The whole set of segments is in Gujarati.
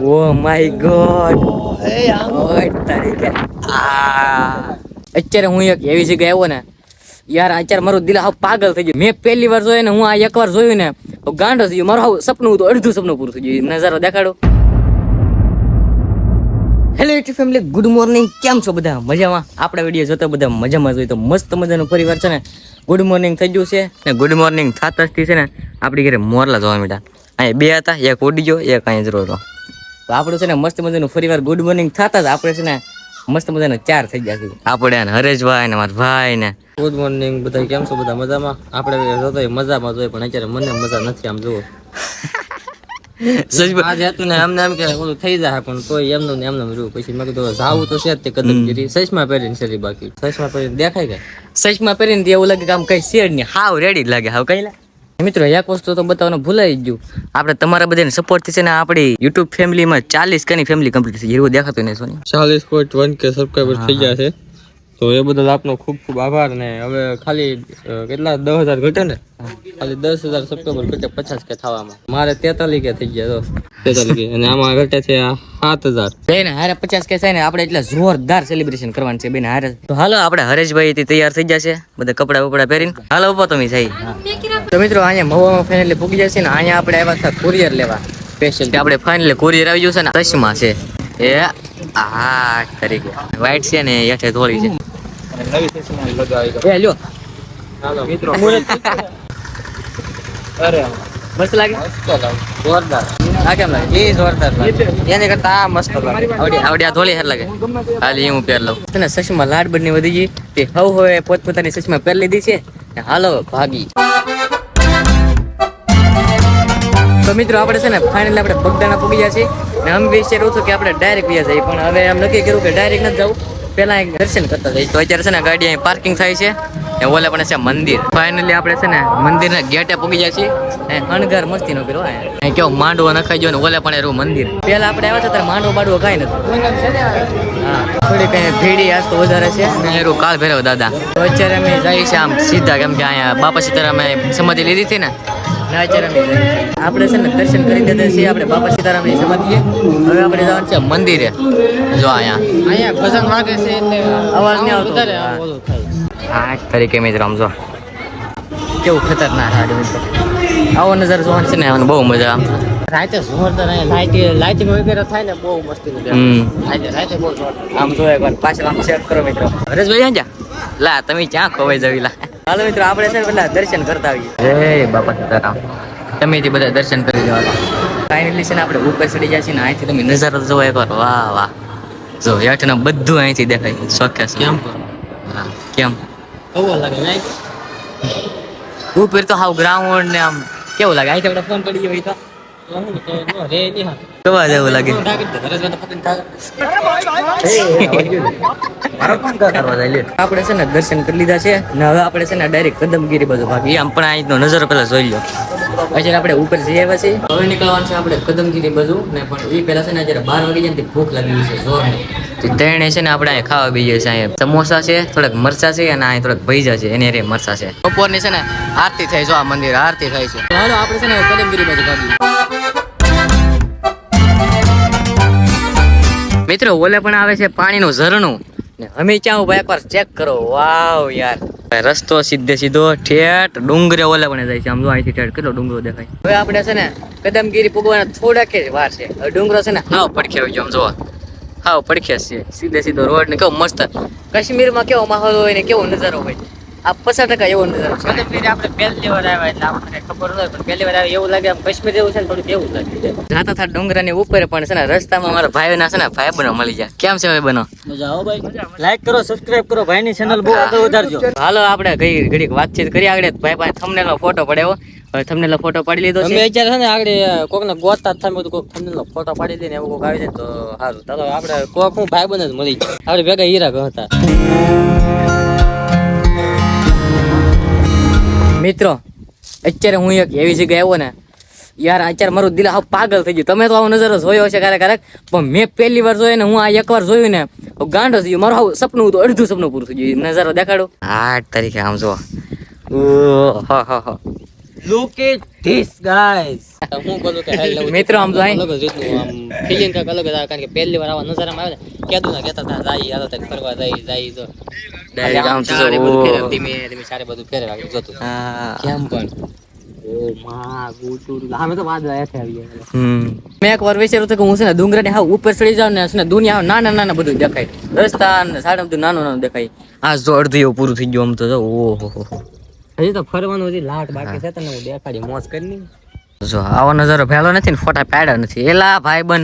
O my God. તારીખે આ. અત્યારે હું એક એવી જગ્યાએ આવ્યો ને યાર અત્યારે મારું દિલ હાવ પાગલ થઈ ગયું. મેં પહેલી વાર જોયું ને હું આ એકવાર જોયું ને ગાંડો થઈ ગયો. મારું હાવ સપનું હતું અડધું સપનું પૂરું થઈ ગયું. નજારો દેખાડો. Hello YouTube family good morning કેમ છો બધા? મજામાં? આપણા વીડિયો જોતા બધા મજામાં જોઈએ તો મસ્ત મજાનો પરિવાર છે ને. ગુડ મોર્નિંગ થઈ ગયું છે. ને ગુડ મોર્નિંગ થતા જ છે ને. આપણી ઘરે મોરલા જોવા મળ્યા. અહીંયા બે હતા એક ઉડી ગયો એક અહીં જ રહ્યો તો આપણું છે ને મસ્ત મજાનું ફરીવાર ગુડ મોર્નિંગ થતા જ આપણે છે ને મસ્ત મજાના ચાર થઈ ગયા છે આપણે ને હરેશભાઈ ને મારા ભાઈ ને. ગુડ મોર્નિંગ બધા કેમ છો? બધા મજામાં? આપણે જોતો મજામાં જોઈએ પણ અત્યારે મને મજા નથી આમ જુઓ. સજભાઈ હતું ને એમને એમ કે ઓલું થઈ જાય પણ તોય એમનું ને એમનું રહ્યું. પછી મેં કીધું જાવું તો છે તે કદમગીરી. સચમાં પહેરીને શરી બાકી. સચમાં પહેરીને દેખાય કે? સચમાં પહેરીને એવું લાગે કે આમ કઈ શેડ નહીં. હાવ રેડી જ લાગે. હાવ કઈ લા મિત્રો, એક વસ્તુ તો બતાવવાનું ભૂલાઈ ગયું. આપણે તમારા બધાને સપોર્ટ છે ને આપણી યુટ્યુબ ફેમિલીમાં ચાલીસ કની ફેમિલી કમ્પ્લીટ થઈ એવું દેખાતું નહીં, સોની. ચાલીસ પોઈન્ટ વન કે સબસ્ક્રાઈબર થઈ ગયા છે. તો એ બદલ આપનો ખૂબ ખૂબ આભાર ને હવે ખાલી કેટલા દસ હજાર ઘટે ને ખાલી દસ હજાર સપ્ટેમ્બર ઘટે પચાસ કે થવામાં મારે તેતાલી કે થઈ ગયા તો તેતાલી કે અને આમાં ઘટે છે સાત હજાર બેન હારે પચાસ કે થાય ને આપણે એટલે જોરદાર સેલિબ્રેશન કરવાનું છે બેન હારે તો હાલો આપણે હરેશભાઈ થી તૈયાર થઈ જશે બધા કપડા બપડા પહેરીને હાલો ઊભો તમે થઈ તો મિત્રો અહીંયા મવામાં ફાઇનલી પૂગી જશે ને અહીંયા આપણે આવ્યા હતા કુરિયર લેવા સ્પેશિયલ આપણે ફાઇનલી કુરિયર આવી ગયું છે ને ચશ્મા છે એ આ તરીકે વ્હાઈટ છે ને હેઠે ધોળી છે નવી સેશન લગાવી એ લ્યો. ચાલો. મિત્રો અરે મસ્ત લાગે? જોરદાર. આ કેમ લાગે? એ જોરદાર લાગે. એની કરતા આ મસ્ત લાગે. આવડી આવડી આ ધોળી હેર લાગે. હાલી હું પહેર લઉં. તને ચશ્મા લાડ બની વધી ગઈ તે હવ હવે પોતપોતાની ચશ્મા પહેર લીધી છે હાલો ભાગી. તો મિત્રો આપણે છે ને ફાઇનલી આપણે બગદાણા પૂગી ગયા છીએ. ને અમે વિચાર છું કે આપણે ડાયરેક્ટ ગયા છીએ પણ હવે એમ નક્કી કર્યું કે ડાયરેક્ટ નથી જવું. પહેલા એક દર્શન કરતા જઈએ તો અત્યારે છે ને ગાડી અહીં પાર્કિંગ થાય છે. એ ઓલે પણ છે મંદિર. ફાઇનલી આપણે છે ને મંદિરના ગેટે પૂગી જાય છીએ. એ અણગાર મસ્તી નો કર્યો અહીં કેવો માંડવો નખાઈ ગયો ને ઓલે પણ એરું મંદિર. પહેલા આપણે આવ્યા છે ત્યારે માંડવો બાડવો કાંઈ નથી હા. થોડી કઈ ભીડી આજ તો વધારે છે. એરું કાલ ભેરવ દાદા. તો અત્યારે અમે જઈએ છીએ આમ સીધા કેમ કે અહીંયા બાપા સીતારામે સમાધિ લીધી હતી ને. આપણે છે ને દર્શન કરી દીધા છીએ. આપણે બાપા સીતારામની સમાધિએ. હવે આપણે જવાનું છે મંદિરે. જો અહીંયા. અહીંયા ભજન વાગે છે એટલે અવાજ નહીં આવતો. વધારે ઓલું થાય આ તરીકે મિત્રો આમ જો. કેવું ખતરનાક હાડ મિત્રો આવો નજારો જોવાનો છે ને આને બહુ મજા આમ રાતે જોરદાર અહીંયા લાઇટિંગ લાઇટિંગ વગેરે થાય ને બહુ મસ્તી રાતે રાતે બહુ જોરદાર. આમ જો એકવાર પાછળ આમ ચેક કરો મિત્રો. હરેશભાઈ આંજા લા તમે ક્યાં ખોવાઈ જવી લા. હાલો મિત્રો આપણે છે પેલા દર્શન કરતા આવીએ. જય બાપા સીતારામ. તમે જે બધા દર્શન કરી જવા ફાઇનલી છે ને આપણે ઉપર ચડી જાય છે ને અહીંથી તમે નજારો જોવો એકવાર. વાહ વાહ. જો હેઠના બધું અહીંથી દેખાય. શોખે કેમ હા કેમ? કેવો લાગે ઉપર તો હાવ ગ્રાઉન્ડ ને આમ કેવું લાગે? અહીંથી આપણે ફોન પડી ગયો તો. કેવા જેવું લાગે? આપણે છે ને દર્શન કરી લીધા છે ને હવે આપણે છે ને ડાયરેક્ટ કદમગીરી બધું ભાગી આમ પણ અહીં નજરો પેલા જોઈ લો અત્યારે આપણે ઉપર જઈ આવ્યા હવે નીકળવાનું છે આપણે કદમગીરી બાજુ ને પણ એ પેલા છે ને જ્યારે બાર વાગી જાય ભૂખ લાગી છે જોર ત્રણે છે ને આપણે અહીંયા ખાવા બીજે છે. અહીંયા સમોસા છે, થોડાક મરચા છે અને અહીંયા થોડાક ભૈજા છે. એને રે મરચા છે. બપોરની છે ને આરતી થાય જો આ મંદિર આરતી થાય છે. હાલો આપણે છે ને કદમગીરી બાજુ ખાધી મિત્રો ઓલે પણ આવે છે પાણીનું ઝરણું. ને અમે ક્યાં ઊભા એકવાર ચેક કરો. વાવ યાર. રસ્તો સીધે સીધો ઠેઠ ડુંગરે ઓલે પણ જાય છે. આમ જો અહીંથી ઠેઠ કેટલો ડુંગરો દેખાય. હવે આપણે છે ને કદમગીરી પૂગવાના થોડાક જ વાર છે. હવે ડુંગરો છે ને હાવ પડખે આવી ગયો આમ જોવા. હાવ પડખે છે. સીધે સીધો રોડ ને કેવો મસ્ત. કાશ્મીરમાં કેવો માહોલ હોય ને કેવો નજારો હોય. આ પચાસ ટકા એવો નજારો છે. આપણે પહેલી વાર આવ્યા એટલે આપણને ખબર ન હોય પણ પહેલી વાર આવ્યા એવું લાગે આમ કશ્મીર જેવું છે ને થોડું એવું લાગે. જાતા થા ડુંગરાની ઉપર પણ છે ને રસ્તામાં મારા ભાઈના છે ને ભાઈ બનો મળી જાય. કેમ છે ભાઈ બનો? મજા આવો ભાઈ. લાઈક કરો સબસ્ક્રાઇબ કરો ભાઈની ચેનલ બહુ આગળ વધારજો. હાલો આપણે ગઈ ઘડીક વાતચીત કરી આગળ. ભાઈ પાસે થંબનેલ ફોટો પડ્યો. હવે થંબનેલ ફોટો પાડી લીધો છે. અત્યારે છે ને આગળ કોકને ગોતતા જ તો કોક થંબનેલ ફોટો પાડી દે ને એવું કોક આવી જાય તો સારું ચાલો આપણે કોક હું ભાઈ બને જ મળી જાય આપણે ભેગા હીરા હતા મિત્રો અત્યારે હું એક એવી જગ્યાએ આવ્યો ને યાર અત્યારે મારું દિલ હાવ પાગલ થઈ ગયું. તમે તો આવો નજારો જોયો હશે ક્યારેક ક્યારેક પણ મેં પહેલી વાર જોયો ને હું આ એકવાર જોયું ને ગાંડો થઈ ગયું મારું હાવ સપનું હતું અડધું સપનું પૂરું થઈ ગયું. નજારો દેખાડો. આઠ તારીખે આમ જો. લુક એટ ધીસ ગાઈસ હું બોલું કે હેલ મિત્રો આમ તો. અલગ જ રીતનું આમ ફિલિંગ કંઈક અલગ જ આવે કારણ કે પહેલી વાર આવા નજારામાં આવે ને કહેતું ના કેતા તા જાય હાલો તને ફરવા જાય જાય તો ડાયરેક્ટ આમ તો બધું ઓહો. ધીમે ધીમે ચારે બધું ફેરવે આગળ જોતું. હા. કેમ પણ? ઓ માં ગુટુર અમે તો વાદળા હેઠે આવી હમ. મેં એક વાર વિચાર્યું હતું કે હું છે ને ડુંગરાની હાવ ઉપર ચડી જાઉં ને છે ને દુનિયા નાના નાના બધું દેખાય. રસ્તા ને સાડા બધું નાનું નાનું દેખાય. આ જો અડધું એવું પૂરું થઈ ગયું આમ તો ઓહો હો હો. હજી તો ફરવાનું હજી લાટ બાકી છે તને હું દેખાડી મોજ કરી ની જો આવો નજારો ફેલો નથી ને ફોટા પાડ્યા નથી. એલા ભાઈ બન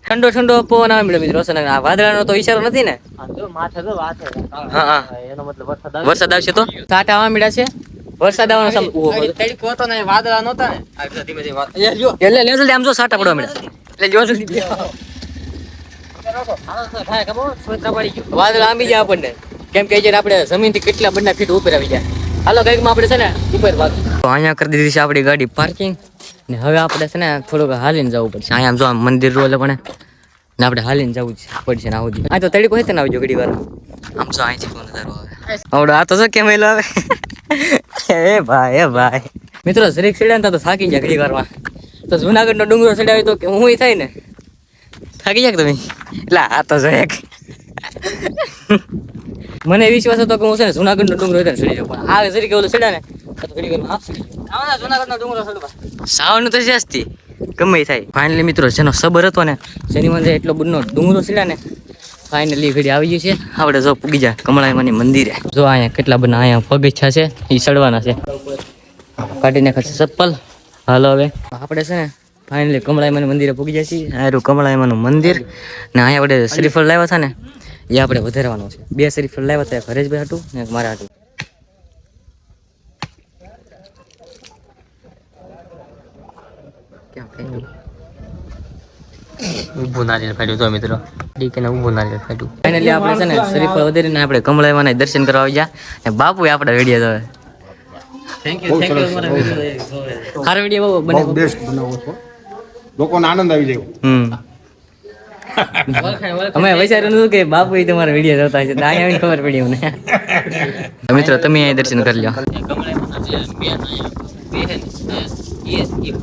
ઠંડો ઠંડો પવન આવે મિત્રો. છે આ વાદળાનો તો ઈશારો નથી ને? જો માથે તો વાત છે હા. હા એનો મતલબ વરસાદ વરસાદ આવશે તો? સાટા આવવા મળ્યા છે? વરસાદ આવવાનો સમ તડકો ને વાદળા નહોતા ને. ધીમે ધીમે વાત- યાર જો. એટલે લે આમ જો સાટા પડવા મળ્યા. એટલે જો જલ્દી હાલો તો થાય ખબર સોતરા પડી ગયું વાદળ આંબી જાય આપણને. કેમ કે આપણે જમીન જમીનથી કેટલા બંને ફીટ ઉપર આવી જાય હાલો, કંઈક આપણે છે ને ઉપર વાત તો અહીંયા કરી દીધી છે આપણી ગાડી પાર્કિંગ ને હવે આપણે છે ને થોડુંક હાલીને જવું પડશે. અહીંયા જો મંદિર રોલે પણ. ને આપણે હાલીને જવું પડશે ને આવું આ તો તડીકો હોય ને આવજો ઘડી વાર. આમ જો અહીંથી શું નજારો આવે. આવડો, આ તો શું કેમ એલો આવે? એ ભાઈ એ ભાઈ. મિત્રો જરીક ચડ્યા ને તો થાકી જાય ઘડી વારમાં. તો જુનાગઢનો ડુંગરો હોય તો હું થાય ને? થાકી જાય તમે? એટલે આ તો છે મને વિશ્વાસ હતો કે હું છે ને જુનાગઢનો ડુંગરો હોય સડી જાઉં. આ જરીક ઓલો ચડ્યા ને તો ડુંગરો ચડવા સાવનું તો જાસ્તી. ગમે થાય. ફાઇનલી મિત્રો, જેનો સબર હતો ને, જેની મને એટલો બધો ડુંગરો સીડા ને ફાઇનલી ઘડી આવી ગયું છે. આપણે જો પૂગી જાય કમળાઈમાની મંદિરે. જો અહીંયા કેટલા બધા અહીંયા પગથિયા છે એ સડવાના છે. કાઢી નાખે ચપ્પલ. હાલો હવે. આપણે છે ને ફાઇનલી કમળાઈમાની મંદિરે પૂગી જાય છીએ કમળાઈમાનું મંદિર. ને અહીંયા આપણે શ્રીફળ લાવ્યા હતા ને એ આપણે વધારવાનું છે. બે શ્રીફળ લાવ્યા હતા હરેશભાઈ હાટું ને મારા હાટું ઊભું નારિયેળ ફાટ્યું તો મિત્રો. ડીકે ને ઊભું નારિયેળ ફાટ્યું. ફાઇનલી આપણે છે ને શ્રીફળ વધારીને આપણે કમળાઈમાના દર્શન કરવા આવી ગયા. ને બાપુ આપણે વીડિયો જોવે. થેન્ક યુ થેન્ક યુ મારા વીડિયો હારો વીડિયો બહુ બને. બેસ્ટ બનાવો છો. લોકોને આનંદ આવી જાય. અમે વિચાર્યું નતું કે બાપુ ઈ તમારા વીડિયો જોતા હશે તો અહીંયા આવીને ખબર પડી મિત્રો તમે અહીં દર્શન કરી લો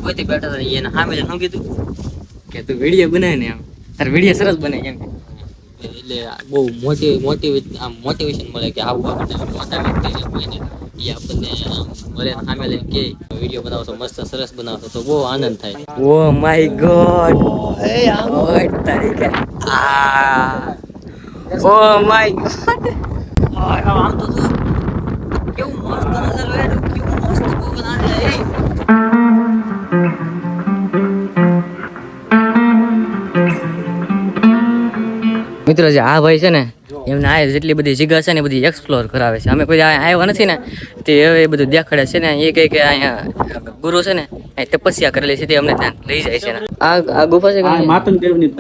પોતે બેઠા હતા એને સામે શું કીધું. કે તું વીડિયો બનાવે ને આમ તાર વીડિયો સરસ બને એમ એટલે બહુ મોટી મોટી આમ મોટિવેશન મળે કે આવું આપણને મોટા વ્યક્તિ જે એ આપણને મળે સામે લઈને કે વીડિયો બનાવો તો મસ્ત સરસ બનાવતો તો બહુ આનંદ થાય. Oh my God. ગોડ તરીકે. આ. Oh my god. આમ તો મિત્રો છે આ ભાઈ છે ને એમને આ જેટલી બધી જગ્યા છે ને બધી એક્સપ્લોર કરાવે છે. અમે કોઈ આવ્યા નથી ને તે હવે એ બધું દેખાડે છે ને એ કહે કે અહીંયા ગુરુ છે ને અહીં તપસ્યા કરેલી છે તે અમને ત્યાં લઈ જાય છે ને. આ આ ગુફા છે દેવની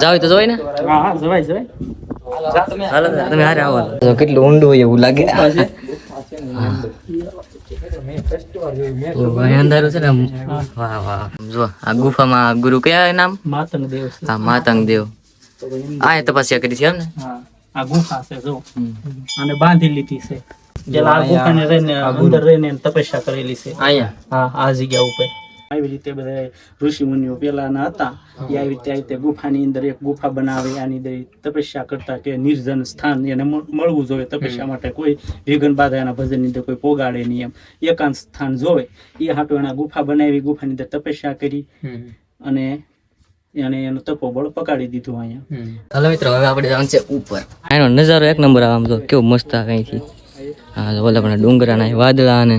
જાવ તો જોઈ ને? હા હા જવાય જવાય. હાલો તમે હારે આવો. કેટલું ઊંડું હોય એવું લાગે. અંધારું છે ને વાહ વાહ. જો આ ગુફામાં આ ગુરુ કયા નામ? માતંગ દેવ હા માતંગ દેવ. આ તપસ્યા કરી છે એમ ને. આ ગુફા છે જો. અને બાંધી લીધી છે. આ ગુફાને રહીને અંદર રહીને તપસ્યા કરેલી છે. અહીંયા? હા આ જગ્યા ઉપર. આવી રીતે બધા ઋષિ મુનિઓ પેલાના હતા. એ આવી રીતે આવી રીતે ગુફાની અંદર એક ગુફા બનાવે આની અંદર તપસ્યા કરતા કે નિર્જન સ્થાન એને મળવું જોઈએ. તપસ્યા માટે કોઈ વિઘન બાધા એના ભજનની અંદર કોઈ પોગાડે નહીં એમ. એકાંત સ્થાન જોવે. એ હાટો એના ગુફા બનાવી ગુફાની અંદર તપસ્યા કરી. અને એને એનું તપોબળ પકાડી દીધું અહીંયા. હાલો મિત્રો હવે આપણે જવાનું છે ઉપર. એનો નજારો એક નંબર આવે આમ તો કેવો મસ્ત આવે અહીંથી હા ઓલા પણ ડુંગરાના વાદળા અને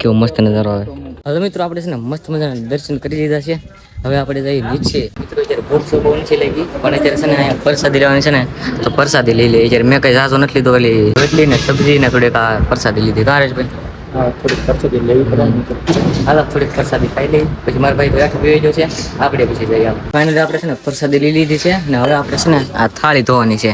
કેવો મસ્ત નજારો આવે. હવે મિત્રો આપણે છે ને મસ્ત મજાના દર્શન કરી લીધા છે. હવે આપણે જઈએ નીચે. મિત્રો અત્યારે ભૂખ તો બહુ નથી લાગી પણ અત્યારે છે ને અહીંયા પ્રસાદી લેવાની છે ને તો પ્રસાદી લઈ લે અત્યારે મેં કઈ જાજો નથી લીધો ખાલી રોટલી ને સબ્જી ને થોડીક આ પ્રસાદી લીધી. કારે ભાઈ. થોડીક ખર્ચો લેવી પડે. હાલ, થોડીક પરસાદી ખાઈ લઈ પછી મારા ભાઈ આઠ પીવી ગયો છે. આપણે પછી જઈએ ફાઇનલી આપણે છે ને પરસાદી લઈ લીધી છે ને હવે આપણે છે ને આ થાળી ધોવાની છે.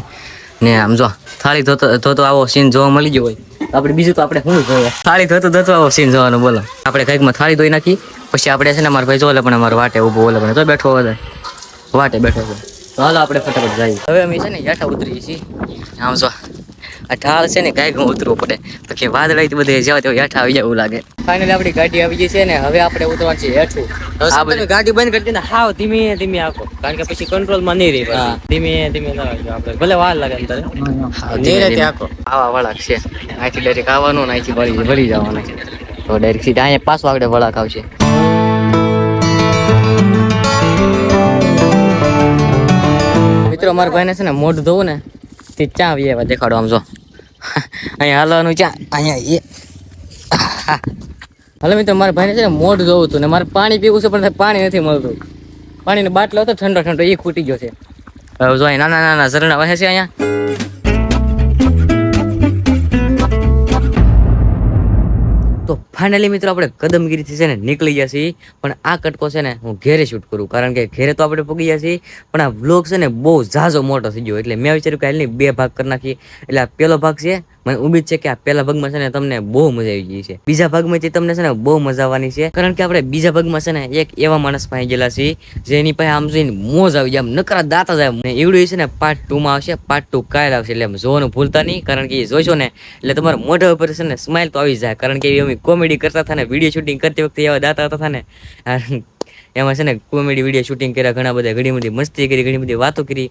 ને આમ જો, થાળી ધોતો ધોતો આવો સીન જોવા મળી ગયો હોય. આપણે બીજું તો આપણે શું જોઈએ? થાળી ધોતો ધોતો આવો સીન જોવાનું, બોલો. આપણે કંઈકમાં થાળી ધોઈ નાખી, પછી આપણે છે ને મારા ભાઈ જોલે પણ અમારો વાટે ઊભો ઓલે પણ. તો બેઠો હોય વાટે બેઠો તો હાલો, આપણે ફટાફટ જઈએ. હવે અમે છે ને યાઠા ઉતરીએ છીએ. આમ જો. આ ઢાળ છે ને કાંઈ ઘણું ઉતરવું પડે. પછી વાદળાથી બધે જાવ તો હેઠા આવી જાય એવું લાગે. ફાઇનલી આપણી ગાડી આવી ગઈ છે ને હવે આપણે ઉતરવાનું છે હેઠું. આ બધું ગાડી બંધ કરી દે હાવ ધીમે ધીમે આખો. કારણ કે પછી કંટ્રોલમાં નહીં રહી ધીમે ધીમે આપણે. ભલે વાર લાગે અંદર ધીરે આખો. આવા વળાક છે. અહીંથી ડાયરેક્ટ આવવાનું ને અહીંથી વળી વળી જવાનું. તો ડાયરેક્ટ સીધા અહીંયા પાછો આગળ વળાક આવશે. મિત્રો મારા ભાઈને છે ને મોઢું ધોવું ને તે ચા આવી દેખાડો આમ જો. અહીંયા હાલવાનું અહીંયા હાલો મિત્રો, મારા ભાઈને છે ને મોઢ જોવું હતું ને મારે પાણી પીવું છે, પણ પાણી નથી મળતું. પાણીનો બાટલો હતો, ઠંડો ઠંડો એ ખૂટી ગયો છે. નાના નાના ઝરણા વહે છે અહીંયા. તો ફાઇનલી મિત્રો, આપણે કદમગીરીથી છે ને નીકળી ગયા છીએ, પણ આ કટકો છે ને હું ઘેરે શૂટ કરું, કારણ કે ઘેરે તો આપણે પગી ગયા છીએ, પણ આ વ્લોગ છે ને બહુ ઝાઝો મોટો થઈ ગયો, એટલે મેં વિચાર્યું કે હાલની બે ભાગ કરી નાખીએ. એટલે આ પહેલો ભાગ છે મને ઉમ્મીદ છે કે આ પહેલા ભાગમાં છે ને તમને બહુ મજા આવી ગઈ છે. બીજા ભાગમાંથી તમને છે ને બહુ મજા આવવાની છે. કારણ કે આપણે બીજા ભાગમાં છે ને એક એવા માણસ પાસે ગયેલા છીએ, જેની પાસે આમ જોઈને મોજ આવી જાય, આમ નકરા દાતા જાય. ને એવડું છે ને પાર્ટ ટુ માં આવશે પાર્ટ ટુ કાયલ આવશે, એટલે જોવાનું ભૂલતા નહીં. કારણ કે એ જોઈશો ને, એટલે તમારા મોઢા ઉપર છે ને સ્માઇલ તો આવી જાય. કારણ કે એવી અમે કોમેડી કરતા હતા ને વીડિયો શૂટિંગ કરતી વખતે એવા દાતા હતા ને એમાં છે ને કોમેડી વીડિયો શૂટિંગ કર્યા, ઘણા બધા ઘણી બધી મસ્તી કરી, ઘણી બધી વાતો કરી.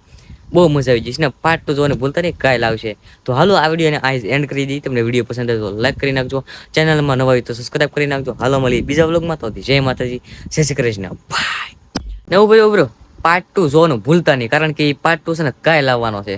બહુ મજા આવી જશે. ને પાર્ટ ટુ જોવાનું ભૂલતા નહીં, કાલ આવશે. તો હાલો, આ વિડીયોને આ એન્ડ કરી દઈએ. તમને વીડિયો પસંદ આવે તો લાઈક કરી નાખજો. ચેનલમાં નવા હોય તો સબસ્ક્રાઈબ કરી નાખજો. હાલો મળી બીજા વ્લોગમાં તો જય માતાજી. જય શ્રી કૃષ્ણ. ભાઈ ને ઉભરો ઉભરો પાર્ટ ટુ જોવાનું ભૂલતા નહીં, કારણ કે એ પાર્ટ ટુ છે ને કાલ આવવાનો છે.